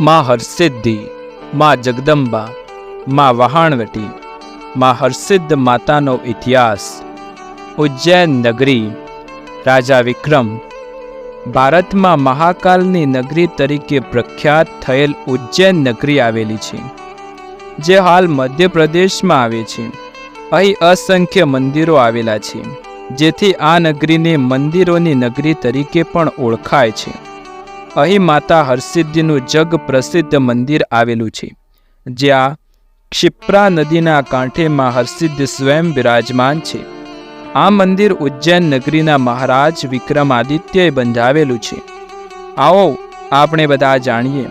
માં હરસિદ્ધિ, માં જગદંબા, માં વહાણવટી, માં હરસિદ્ધ માતાનો ઇતિહાસ, ઉજ્જૈન નગરી, રાજા વિક્રમ, ભારતમાં મહાકાલની નગરી તરીકે પ્રખ્યાત થયેલ ઉજ્જૈન નગરી આવેલી છે, જે હાલ મધ્યપ્રદેશમાં આવે છે. અહીં અસંખ્ય મંદિરો આવેલા છે, જેથી આ નગરીને મંદિરોની નગરી તરીકે પણ ઓળખાય છે. અહીં માતા હરસિદ્ધિનું જગ પ્રસિદ્ધ મંદિર આવેલું છે જ્યાં ક્ષિપ્રા નદીના કાંઠેમાં હરસિદ્ધ સ્વયં બિરાજમાન છે. આ મંદિર ઉજ્જૈન નગરીના મહારાજ વિક્રમાદિત્યએ બંધાવેલું છે. આવો આપણે બધા જાણીએ.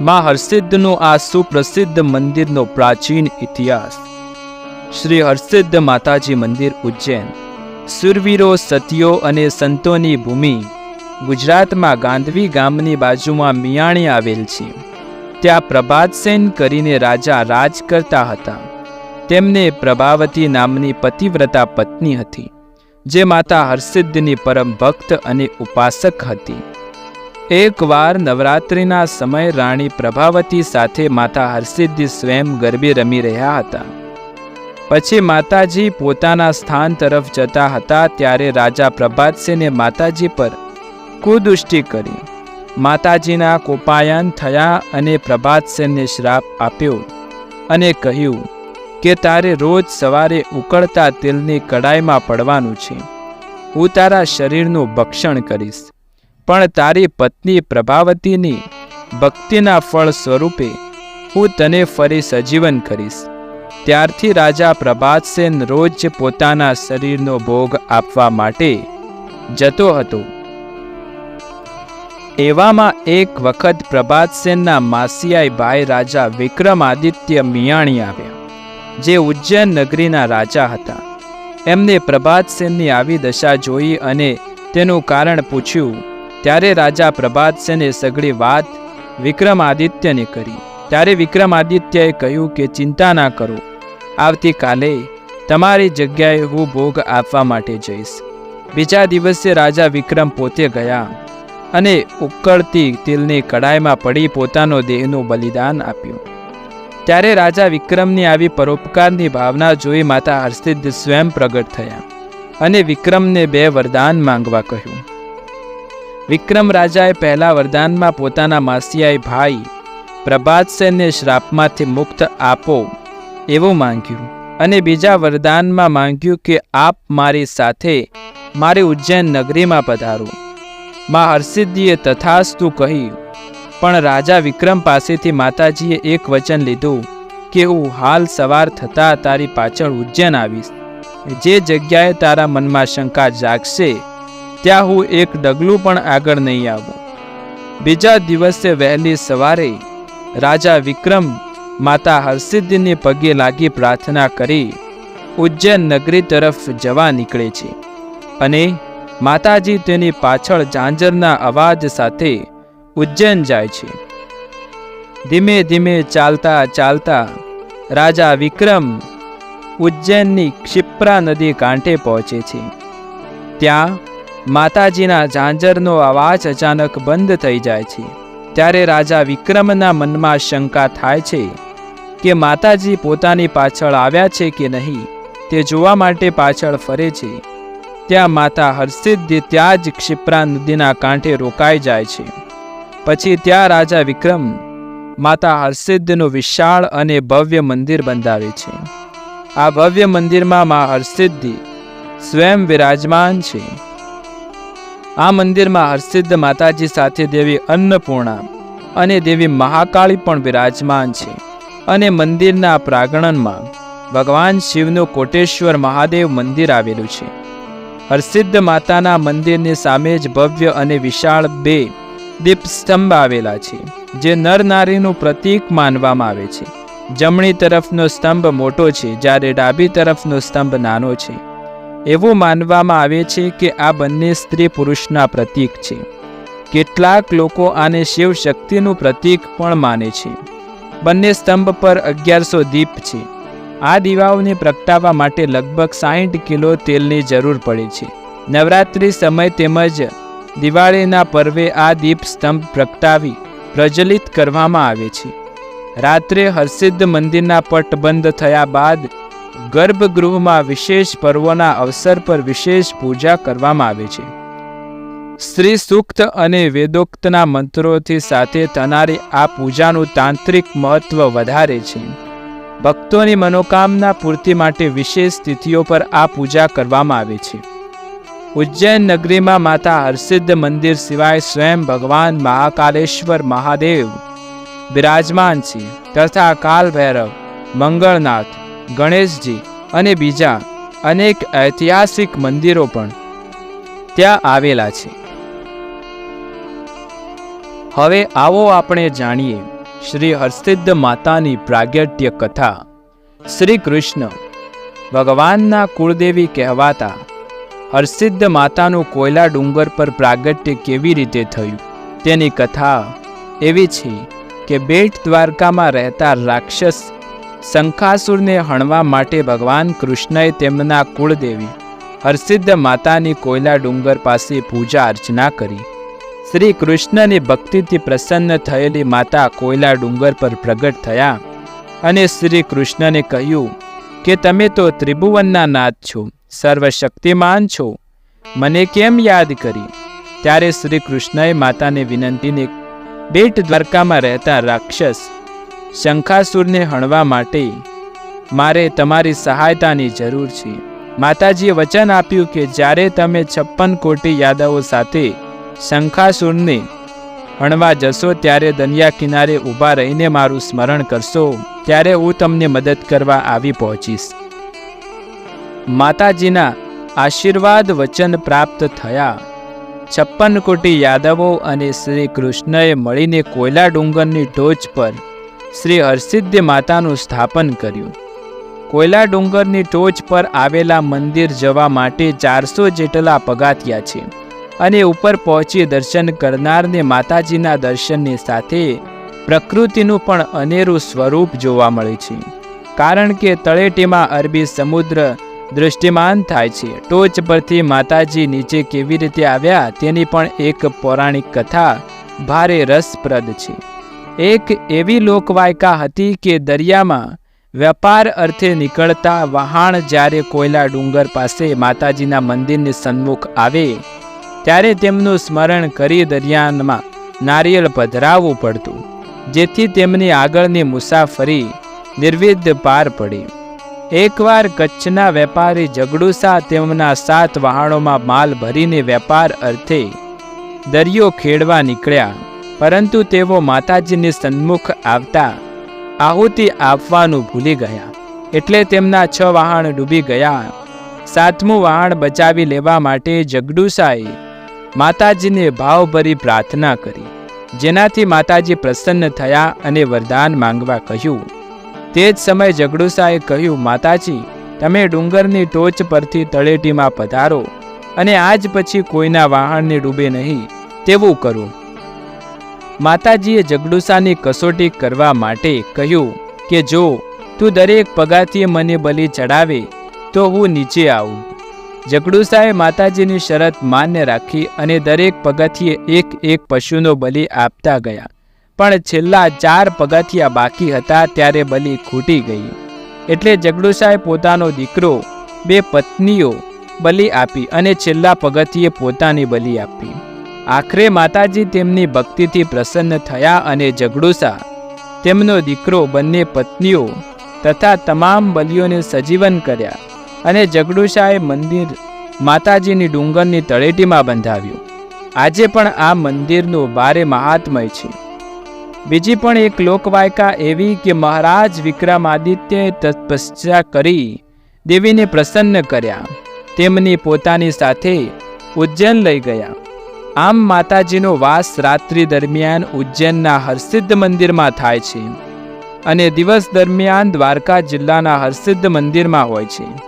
માં હરસિદ્ધનું આ સુપ્રસિદ્ધ મંદિરનો પ્રાચીન ઇતિહાસ. શ્રી હરસિદ્ધ માતાજી મંદિર ઉજ્જૈન. સુરવીરો, સતીઓ અને સંતોની ભૂમિ ગુજરાતમાં ગાંધવી ગામની બાજુમાં મિયાણી આવેલ છે. ત્યાં પ્રભાતસેન કરીને રાજા રાજ કરતા હતા. તેમને પ્રભાવતી નામની પતિવ્રતા પત્ની હતી, જે માતા હરસિદ્ધની પરમ ભક્ત અને ઉપાસક હતી. એકવાર નવરાત્રિના સમય રાણી પ્રભાવતી સાથે માતા હરસિદ્ધિ સ્વયં ગરબે રમી રહ્યા હતા. પછી માતાજી પોતાના સ્થાન તરફ જતા હતા, ત્યારે રાજા પ્રભાતસેને માતાજી પર કુદૃષ્ટિ કરી. માતાજીના કોપાયન થયા અને પ્રભાતસેનને શ્રાપ આપ્યો અને કહ્યું કે તારે રોજ સવારે ઉકળતા તેલની કડાઈમાં પડવાનું છે. હું તારા શરીરનું ભક્ષણ કરીશ. પણ તારી પત્ની પ્રભાવતીની ભક્તિના ફળ સ્વરૂપે હું તને ફરી સજીવન કરીશ. ત્યારથી રાજા પ્રભાતસેન રોજ પોતાના શરીરનો ભોગ આપવા માટે જતો હતો. એવામાં એક વખત પ્રભાતસેનના માસિયાઈ ભાઈ રાજા વિક્રમાદિત્ય મિયાણી આવ્યા, જે ઉજ્જૈન નગરીના રાજા હતા. એમને પ્રભાતસેનની આવી દશા જોઈ અને તેનું કારણ પૂછ્યું, ત્યારે રાજા પ્રભાતસેને સગળી વાત વિક્રમાદિત્યને કરી. ત્યારે વિક્રમાદિત્યએ કહ્યું કે, ચિંતા ના કરો. આવતીકાલે તમારી જગ્યાએ હું ભોગ આપવા માટે જઈશ. બીજા દિવસે રાજા વિક્રમ પોતે ગયા. અને ઉકળતી તિલની કડાઈમાં પડી પોતાનો દેહનું બલિદાન આપ્યું. ત્યારે રાજા વિક્રમની આવી પરોપકારની ભાવના જોઈ માતા હર્ષિદ્ધ સ્વયં પ્રગટ થયા અને વિક્રમને બે વરદાન માંગવા કહ્યું. વિક્રમ રાજાએ પહેલા વરદાનમાં પોતાના માસિયાઈ ભાઈ પ્રભાતસેનને શ્રાપમાંથી મુક્ત આપો એવું માંગ્યું અને બીજા વરદાનમાં માંગ્યું કે આપ મારી સાથે મારી ઉજ્જૈન નગરીમાં પધારો. માં હરસિદ્ધિએ તથાસ્તુ કહ્યું પણ રાજા વિક્રમ પાસેથી માતાજીએ એક વચન લીધું કે હું હાલ સવાર થતાં તારી પાછળ ઉજ્જૈન આવીશ. જે જગ્યાએ તારા મનમાં શંકા જાગશે, ત્યાં હું એક ડગલું પણ આગળ નહીં આવું. બીજા દિવસે વહેલી સવારે રાજા વિક્રમ માતા હરસિદ્ધિને પગે લાગી પ્રાર્થના કરી, ઉજ્જૈન નગરી તરફ જવા નીકળે છે. અને માતાજી તેની પાછળ ઝાંઝરના અવાજ સાથે ઉજ્જૈન જાય છે. ધીમે ધીમે ચાલતા ચાલતા રાજા વિક્રમ ઉજ્જૈનની ક્ષિપ્રા નદી કાંઠે પહોંચે છે. ત્યાં માતાજીના ઝાંઝરનો અવાજ અચાનક બંધ થઈ જાય છે. ત્યારે રાજા વિક્રમના મનમાં શંકા થાય છે કે માતાજી પોતાની પાછળ આવ્યા છે કે નહીં તે જોવા માટે પાછળ ફરે છે. ત્યાં માતા હરસિદ્ધિ ત્યાં જ ક્ષિપ્રા નદીના કાંઠે રોકાઈ જાય છે. પછી ત્યાં રાજા વિક્રમ માતા હરસિદ્ધનું વિશાળ અને ભવ્ય મંદિર બંધાવે છે. આ ભવ્ય મંદિરમાં મા હરસિદ્ધિ સ્વયં વિરાજમાન છે. આ મંદિરમાં હરસિદ્ધ માતાજી સાથે દેવી અન્નપૂર્ણા અને દેવી મહાકાળી પણ વિરાજમાન છે અને મંદિરના પ્રાંગણમાં ભગવાન શિવનું કોટેશ્વર મહાદેવ મંદિર આવેલું છે. હરસિદ્ધ માતાના મંદિરની સામે જ ભવ્ય અને વિશાળ બે દીપસ્તંભ આવેલા છે, જે નર નારીનું પ્રતીક માનવામાં આવે છે. જમણી તરફનો સ્તંભ મોટો છે, જ્યારે ડાબી તરફનો સ્તંભ નાનો છે. એવું માનવામાં આવે છે કે આ બંને સ્ત્રી પુરુષના પ્રતીક છે. કેટલાક લોકો આને શિવ શક્તિનું પ્રતીક પણ માને છે. બંને સ્તંભ પર અગિયારસો દીપ છે. આ દીવાઓને પ્રગટાવવા માટે લગભગ સાહીઠ કિલો તેલની જરૂર પડે છે. નવરાત્રિ સમય તેમજ દિવાળીના પર્વે આ દીપ સ્તંભ પ્રગટાવી પ્રજ્વલિત કરવામાં આવે છે. રાત્રે હરસિદ્ધ મંદિરના પટ બંધ થયા બાદ ગર્ભગૃહમાં વિશેષ પર્વોના અવસર પર વિશેષ પૂજા કરવામાં આવે છે. સ્ત્રી સૂક્ત અને વેદોક્તના મંત્રોથી સાથે થનારી આ પૂજાનું તાંત્રિક મહત્વ વધારે છે. ભક્તોની મનોકામના પૂર્તિ માટે વિશેષ તિથિઓ પર આ પૂજા કરવામાં આવે છે. ઉજ્જૈન નગરીમાં માતા હરસિદ્ધ મંદિર સિવાય સ્વયં ભગવાન મહાકાલેશ્વર મહાદેવ બિરાજમાન છે તથા કાલ ભૈરવ, મંગળનાથ, ગણેશજી અને બીજા અનેક ઐતિહાસિક મંદિરો પણ ત્યાં આવેલા છે. હવે આવો આપણે જાણીએ શ્રી હરસિદ્ધ માતાની પ્રાગટ્ય કથા. શ્રી કૃષ્ણ ભગવાનના કુળદેવી કહેવાતા હરસિદ્ધ માતાનું કોયલા ડુંગર પર પ્રાગટ્ય કેવી રીતે થયું? તેની કથા એવી છે કે બેટ દ્વારકામાં રહેતા રાક્ષસ શંખાસુરને હણવા માટે ભગવાન કૃષ્ણએ તેમના કુળદેવી હરસિદ્ધ માતાની કોયલા ડુંગર પાસે પૂજા અર્ચના કરી. શ્રી કૃષ્ણની ભક્તિથી પ્રસન્ન થયેલી માતા કોયલા ડુંગર પર પ્રગટ થયા અને શ્રી કૃષ્ણને કહ્યું કે તમે તો ત્રિભુવનના નાથ છો, સર્વશક્તિમાન છો. મને કેમ યાદ કરી? ત્યારે શ્રી કૃષ્ણએ માતાને વિનંતીને બેટ દ્વારકામાં રહેતા રાક્ષસ શંખાસુરને હણવા માટે મારે તમારી સહાયતાની જરૂર છે. માતાજીએ વચન આપ્યું કે જ્યારે તમે છપ્પન કોટી યાદવો સાથે શંખાસુરને હણવા જશો ત્યારે દરિયા કિનારે ઊભા રહીને મારું સ્મરણ કરશો, ત્યારે હું તમને મદદ કરવા આવી પહોંચીશ. માતાજીના આશીર્વાદ વચન પ્રાપ્ત થયા. છપ્પન કોટી યાદવો અને શ્રી કૃષ્ણએ મળીને કોયલા ડુંગરની ટોચ પર શ્રી હરસિદ્ધ માતાનું સ્થાપન કર્યું. કોયલા ડુંગરની ટોચ પર આવેલા મંદિર જવા માટે ચારસો જેટલા પગાથિયા છે. અને ઉપર પહોંચી દર્શન કરનારને માતાજીના દર્શનની સાથે પ્રકૃતિનું પણ અનેરું સ્વરૂપ જોવા મળે છે. કારણ કે તળેટીમાં અરબી સમુદ્ર દૃષ્ટિમાન થાય છે. ટોચ પરથી માતાજી નીચે કેવી રીતે આવ્યા તેની પણ એક પૌરાણિક કથા ભારે રસપ્રદ છે. એક એવી લોકવાયકા હતી કે દરિયામાં વેપાર અર્થે નીકળતા વહાણ જ્યારે કોયલા ડુંગર પાસે માતાજીના મંદિરની સન્મુખ આવે ત્યારે તેમનું સ્મરણ કરી દરિયામાં નારિયેળ પધરાવવું પડતું, જેથી તેમની આગળની મુસાફરી નિર્વિધ પાર પડી. એકવાર કચ્છના વેપારી જગડુસા તેમના સાત વહાણોમાં માલ ભરીને વેપાર અર્થે દરિયો ખેડવા નીકળ્યા, પરંતુ તેઓ માતાજીની સન્મુખ આવતા આહુતિ આપવાનું ભૂલી ગયા. એટલે તેમના છ વહાણ ડૂબી ગયા. સાતમું વહાણ બચાવી લેવા માટે જગડુસાએ માતાજીને ભાવભરી પ્રાર્થના કરી, જેનાથી માતાજી પ્રસન્ન થયા અને વરદાન માંગવા કહ્યું. તે જ સમયે જગડુસાએ કહ્યું, માતાજી, તમે ડુંગરની ટોચ પરથી તળેટીમાં પધારો અને આજ પછી કોઈના વાહણને ડૂબે નહીં, તેવું કરો. માતાજીએ જગડુસાની કસોટી કરવા માટે કહ્યું કે, જો તું દરેક પગાથીએ મને બલિ ચડાવે તો હું નીચે આવું. જગડુસાએ માતાજીની શરત માન્ય રાખી અને દરેક પગથિયે એક એક પશુનો બલિ આપતા ગયા. પણ છેલ્લા ચાર પગથિયા બાકી હતા ત્યારે બલિ ખૂટી ગઈ. એટલે જગડુસાએ પોતાનો દીકરો, બે પત્નીઓ બલિ આપી અને છેલ્લા પગથિયે પોતાની બલિ આપી. આખરે માતાજી તેમની ભક્તિથી પ્રસન્ન થયા અને જગડુસા તેમનો દીકરો બંને પત્નીઓ તથા તમામ બલિઓને સજીવન કર્યા. અને જગડુશાએ મંદિર માતાજીની ડુંગરની તળેટીમાં બંધાવ્યું. આજે પણ આ મંદિરનું ભારે મહાત્મય છે. બીજી પણ એક લોકવાયકા એવી કે મહારાજ વિક્રમાદિત્યએ તપસ્યા કરી દેવીને પ્રસન્ન કર્યા. તેમની પોતાની સાથે ઉજ્જૈન લઈ ગયા. આમ માતાજીનો વાસ રાત્રિ દરમિયાન ઉજ્જૈનના હરસિદ્ધ મંદિરમાં થાય છે. અને દિવસ દરમિયાન દ્વારકા જિલ્લાના હરસિદ્ધ મંદિરમાં હોય છે.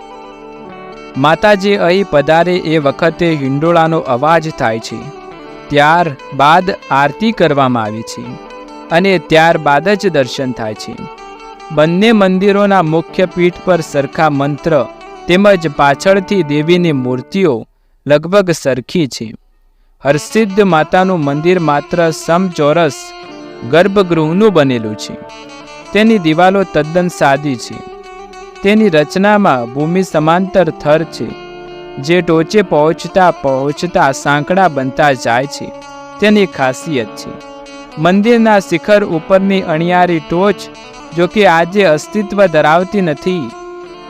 માતાજી અહીં પધારે એ વખતે હિંડોળાનો અવાજ થાય છે. ત્યાર બાદ આરતી કરવામાં આવી છે અને ત્યારબાદ જ દર્શન થાય છે. બંને મંદિરોના મુખ્ય પીઠ પર સરખા મંત્ર તેમજ પાછળથી દેવીની મૂર્તિઓ લગભગ સરખી છે. હરસિદ્ધ માતાનું મંદિર માત્ર સમચોરસ ગર્ભગૃહનું બનેલું છે. તેની દિવાલો તદ્દન સાદી છે. તેની રચનામાં ભૂમિ સમાંતર થર છે, જે ટોચે પહોંચતા પહોંચતા સાંકડા બનતા જાય છે. તેની ખાસિયત છે. મંદિરના શિખર ઉપરની અણિયારી ટોચ, જો કે આજે અસ્તિત્વ ધરાવતી નથી,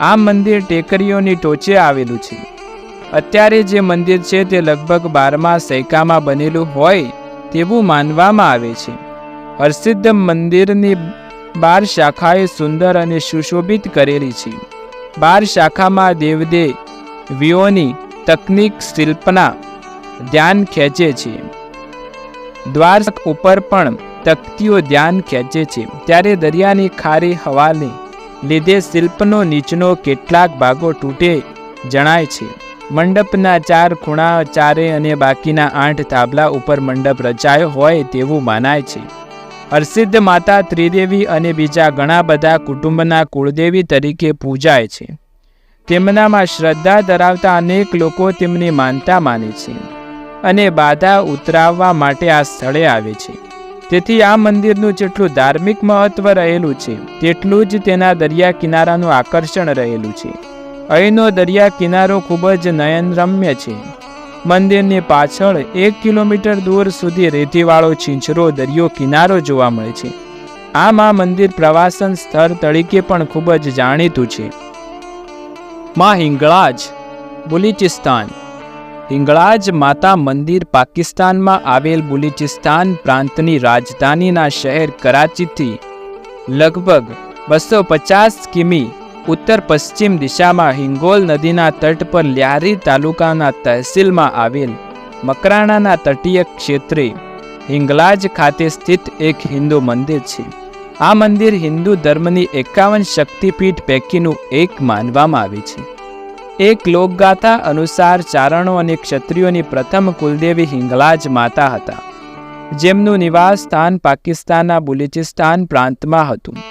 આ મંદિર ટેકરીઓની ટોચે આવેલું છે. અત્યારે જે મંદિર છે તે લગભગ બારમા સૈકામાં બનેલું હોય, તેવું માનવામાં આવે છે. હરસિદ્ધ મંદિરની બાર શાખાએ સુંદર અને સુશોભિત કરેલી છે. બાર શાખામાં દેવદેવીઓની તકનિક શિલ્પના ધ્યાન ખેંચે છે. દ્વાર ઉપર પણ તકતીઓ ધ્યાન ખેંચે છે. ત્યારે દરિયાની ખારી હવાને લીધે શિલ્પનો નીચનો કેટલાક ભાગો તૂટે જણાય છે. મંડપના ચાર ખૂણા ચારે અને બાકીના આઠ તાબલા ઉપર મંડપ રચાયો હોય તેવું માનાય છે. હરસિદ્ધ માતા ત્રિદેવી અને બીજા ઘણા બધા કુટુંબના કુળદેવી તરીકે પૂજાય છે. તેમનામાં શ્રદ્ધા ધરાવતા અનેક લોકો તેમની માનતા માને છે અને બાધા ઉતરાવવા માટે આ સ્થળે આવે છે. તેથી આ મંદિરનું જેટલું ધાર્મિક મહત્વ રહેલું છે, તેટલું જ તેના દરિયા કિનારાનું આકર્ષણ રહેલું છે. અહીંનો દરિયા કિનારો ખૂબ જ નયનરમ્ય છે. મંદિરની પાછળ એક કિલોમીટર દૂર સુધી રેતીવાળો છીંછરો દરિયો કિનારો જોવા મળે છે. આ મંદિર પ્રવાસન સ્થળ તરીકે પણ ખૂબ જ જાણીતું છે. માં હિંગળાજ, બુલિચિસ્તાન. હિંગળાજ માતા મંદિર પાકિસ્તાનમાં આવેલ બુલિચિસ્તાન પ્રાંતની રાજધાનીના શહેર કરાચીથી લગભગ બસો પચાસ કિમી ઉત્તર પશ્ચિમ દિશામાં હિંગોલ નદીના તટ પર લ્યારી તાલુકાના તહેસીલમાં આવેલ મકરાણાના તટીય ક્ષેત્રે હિંગલાજ ખાતે સ્થિત એક હિન્દુ મંદિર છે. આ મંદિર હિન્દુ ધર્મની એકાવન શક્તિપીઠ પૈકીનું એક માનવામાં આવે છે. એક લોકગાથા અનુસાર ચારણો અને ક્ષત્રિયોની પ્રથમ કુલદેવી હિંગલાજ માતા હતા, જેમનું નિવાસ સ્થાન પાકિસ્તાનના બુલિચિસ્તાન પ્રાંતમાં હતું.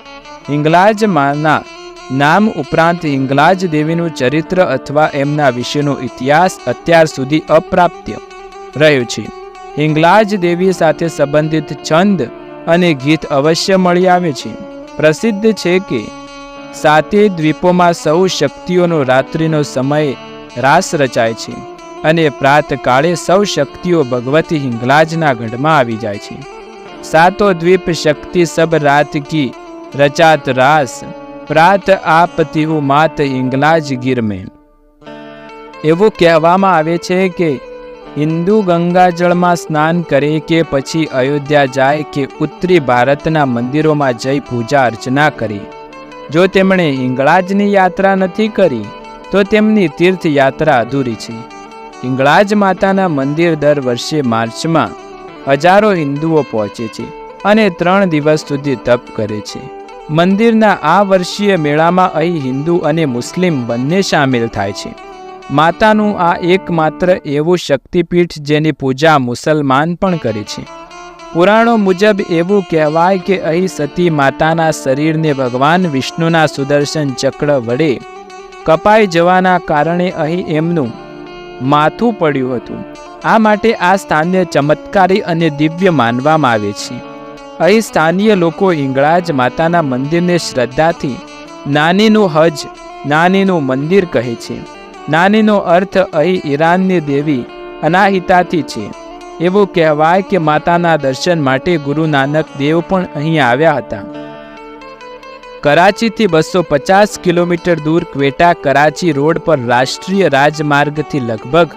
હિંગલાજ માના નામ ઉપરાંત હિંગલાજ દેવીનું ચરિત્ર અથવા એમના વિશેનો ઇતિહાસ અત્યાર સુધી અપ્રાપ્ય રહ્યું છે. હિંગલાજ દેવી સાથે સંબંધિત છંદ અને ગીત અવશ્ય મળી આવે છે. પ્રસિદ્ધ છે કે સાતે દ્વીપોમાં સૌ શક્તિઓનો રાત્રિનો સમય રાસ રચાય છે અને પ્રાતકાળે સૌ શક્તિઓ ભગવતી હિંગલાજના ગઢમાં આવી જાય છે. સાતો દ્વીપ શક્તિ સબ રાત કી રચાત રાસ પ્રાત આપતી હું માત ઇંગલાજ ગીર એવું કહેવામાં આવે છે કે, હિન્દુ ગંગાજળમાં સ્નાન કરે કે પછી અયોધ્યા જાય કે ઉત્તરી ભારતના મંદિરોમાં જઈ પૂજા અર્ચના કરી. જો તેમણે ઇંગળાજની યાત્રા નથી કરી, તો તેમની તીર્થયાત્રા અધૂરી છે. ઇંગળાજ માતાના મંદિર દર વર્ષે માર્ચમાં હજારો હિન્દુઓ પહોંચે છે અને ત્રણ દિવસ સુધી તપ કરે છે. મંદિરના આ વર્ષીય મેળામાં અહીં હિન્દુ અને મુસ્લિમ બંને સામેલ થાય છે. માતાનું આ એકમાત્ર એવું શક્તિપીઠ જેની પૂજા મુસલમાન પણ કરે છે. પુરાણો મુજબ એવું કહેવાય કે અહીં સતી માતાના શરીરને ભગવાન વિષ્ણુના સુદર્શન ચક્ર વડે કપાઈ જવાના કારણે અહીં એમનું માથું પડ્યું હતું. આ માટે આ સ્થાનને ચમત્કારી અને દિવ્ય માનવામાં આવે છે. અહીં સ્થાનીય લોકો ઇંગળાજ માતાના મંદિરને શ્રદ્ધાથી નાનીનું હજ, નાનીનું મંદિર કહે છે. નાનીનો અર્થ અહીં ઈરાનની દેવી અનાહિતાથી છે. એવું કહેવાય કે માતાના દર્શન માટે ગુરુ નાનક દેવ પણ અહીં આવ્યા હતા. કરાચીથી બસો પચાસ કિલોમીટર દૂર ક્વેટા કરાચી રોડ પર રાષ્ટ્રીય રાજમાર્ગથી લગભગ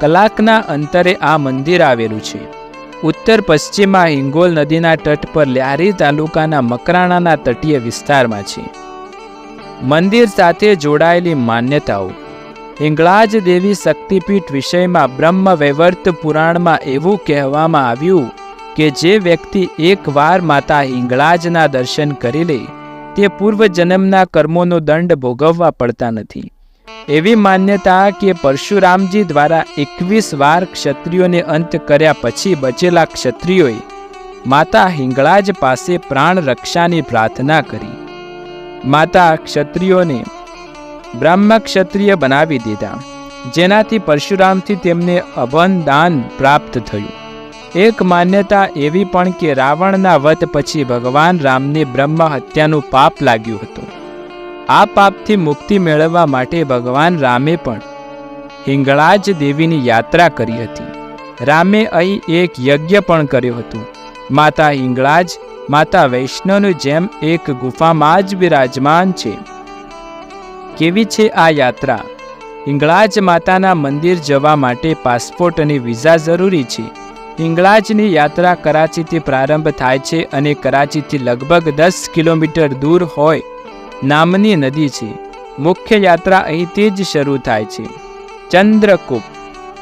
કલાકના અંતરે આ મંદિર આવેલું છે. ઉત્તર પશ્ચિમમાં હિંગોલ નદીના તટ પર લ્યારી તાલુકાના મકરાણાના તટીય વિસ્તારમાં છે. મંદિર સાથે જોડાયેલી માન્યતાઓ. હિંગળાજ દેવી શક્તિપીઠ વિષયમાં બ્રહ્મ વૈવર્ત પુરાણમાં એવું કહેવામાં આવ્યું કે જે વ્યક્તિ એકવાર માતા હિંગળાજના દર્શન કરી લે, તે પૂર્વજન્મના કર્મોનો દંડ ભોગવવા પડતા નથી. એવી માન્યતા કે પરશુરામજી દ્વારા એકવીસ વાર ક્ષત્રિયોને અંત કર્યા પછી બચેલા ક્ષત્રિયોએ માતા હિંગળાજ પાસે પ્રાણ રક્ષાની પ્રાર્થના કરી. માતા ક્ષત્રિયોને બ્રહ્મ ક્ષત્રિય બનાવી દીધા, જેનાથી પરશુરામથી તેમને અભન દાન પ્રાપ્ત થયું. એક માન્યતા એવી પણ કે રાવણના વધ પછી ભગવાન રામને બ્રહ્મ હત્યાનું પાપ લાગ્યું હતું. આ પાપથી મુક્તિ મેળવવા માટે ભગવાન રામે પણ હિંગળાજ દેવીની યાત્રા કરી હતી. રામે અહીં એક યજ્ઞ પણ કર્યો હતો. માતા હિંગળાજ, માતા વૈષ્ણવની જેમ એક ગુફામાં જ બિરાજમાન છે. કેવી છે આ યાત્રા? હિંગળાજ માતાના મંદિર જવા માટે પાસપોર્ટ અને વિઝા જરૂરી છે. હિંગળાજની યાત્રા કરાચીથી પ્રારંભ થાય છે અને કરાચીથી લગભગ દસ કિલોમીટર દૂર હોય. નામની નદી છે. મુખ્ય યાત્રા અહીંથી જ શરૂ થાય છે. ચંદ્રકૂપ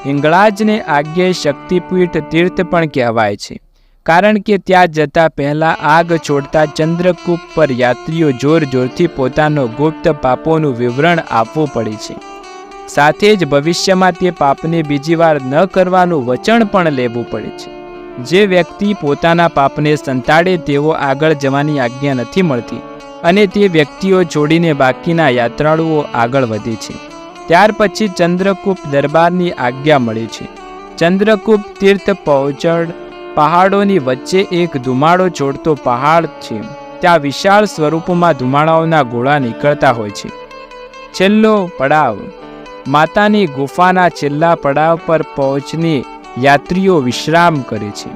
હિંગળાજને આગ્ય શક્તિપીઠ તીર્થ પણ કહેવાય છે. કારણ કે ત્યાં જતા પહેલાં આગ છોડતા ચંદ્રકૂપ પર યાત્રીઓ જોર જોરથી પોતાનો ગુપ્ત પાપોનું વિવરણ આપવું પડે છે. સાથે જ ભવિષ્યમાં તે પાપને બીજી વાર ન કરવાનું વચન પણ લેવું પડે છે. જે વ્યક્તિ પોતાના પાપને સંતાડે તેઓ આગળ જવાની આજ્ઞા નથી મળતી. અને તે વ્યક્તિઓ જોડીને બાકીના યાત્રાળુઓ આગળ વધે છે. ત્યાર પછી ચંદ્રકૂપ દરબારની આજ્ઞા મળે છે. ચંદ્રકૂપ તીર્થ પહોંચડ, પહાડોની વચ્ચે એક ધુમાડો જોડતો પહાડ છે. ત્યાં વિશાળ સ્વરૂપમાં ધુમાડાઓના ગોળા નીકળતા હોય છે. છેલ્લો પડાવ. માતાની ગુફાના છેલ્લા પડાવ પર પહોંચની યાત્રીઓ વિશ્રામ કરે છે.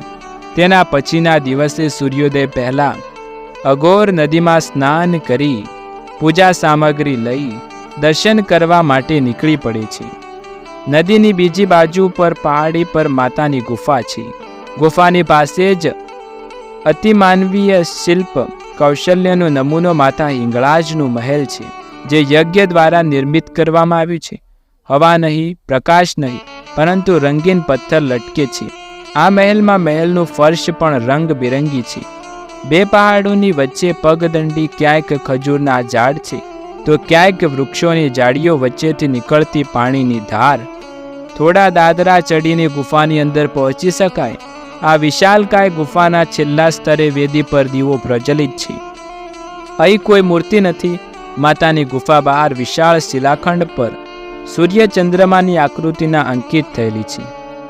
તેના પછીના દિવસે સૂર્યોદય પહેલા અઘોર નદીમાં સ્નાન કરી, પૂજા સામગ્રી લઈ, દર્શન કરવા માટે નીકળી પડે છે. નદીની બીજી બાજુ પર પહાડી પર માતાની ગુફા છે. ગુફાની પાસે જ અતિમાનવીય શિલ્પ, કૌશલ્યનો નમૂનો માતા હિંગળાજનું મહેલ છે, જે યજ્ઞ દ્વારા નિર્મિત કરવામાં આવ્યું છે. હવા નહીં, પ્રકાશ નહીં, પરંતુ રંગીન પથ્થર લટકે છે. આ મહેલમાં મહેલનું ફર્શ પણ રંગબેરંગી છે. બે પહાડોની વચ્ચે પગદંડી ક્યાંક ખજૂરના ઝાડ છે, તો ક્યાંક વૃક્ષોની જાડીઓ વચ્ચેથી નીકળતી પાણીની ધાર. થોડા દાદરા ચડીને ગુફાની અંદર પહોંચી શકાય. આ વિશાલકાય ગુફાના છેલ્લા સ્તરે વેદી પર દીવો પ્રજ્વલિત છે. અહીં કોઈ મૂર્તિ નથી. માતાની ગુફા બહાર વિશાળ શિલાખંડ પર સૂર્ય ચંદ્રમાની આકૃતિના અંકિત થયેલી છે.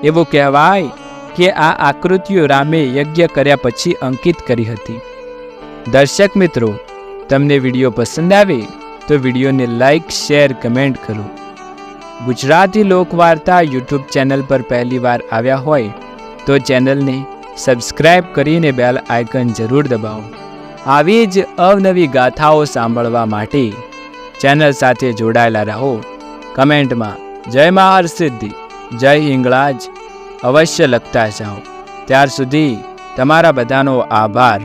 એવું કહેવાય કે આ આકૃતિઓ રામે યજ્ઞ કર્યા પછી અંકિત કરી હતી. દર્શક મિત્રો, તમને વીડિયો પસંદ આવે તો વિડીયોને લાઈક, શેર, કમેન્ટ કરો. ગુજરાતી લોકવાર્તા યુટ્યુબ ચેનલ પર પહેલીવાર આવ્યા હોય તો ચેનલને સબસ્ક્રાઇબ કરીને બેલ આઇકન જરૂર દબાવો. આવી જ અવનવી ગાથાઓ સાંભળવા માટે ચેનલ સાથે જોડાયેલા રહો. કમેન્ટમાં, જય મહાર સિદ્ધિ, જય હિંગળાજ. અવશ્ય લખતા જાઓ. ત્યાર સુધી તમારા બધાનો આભાર.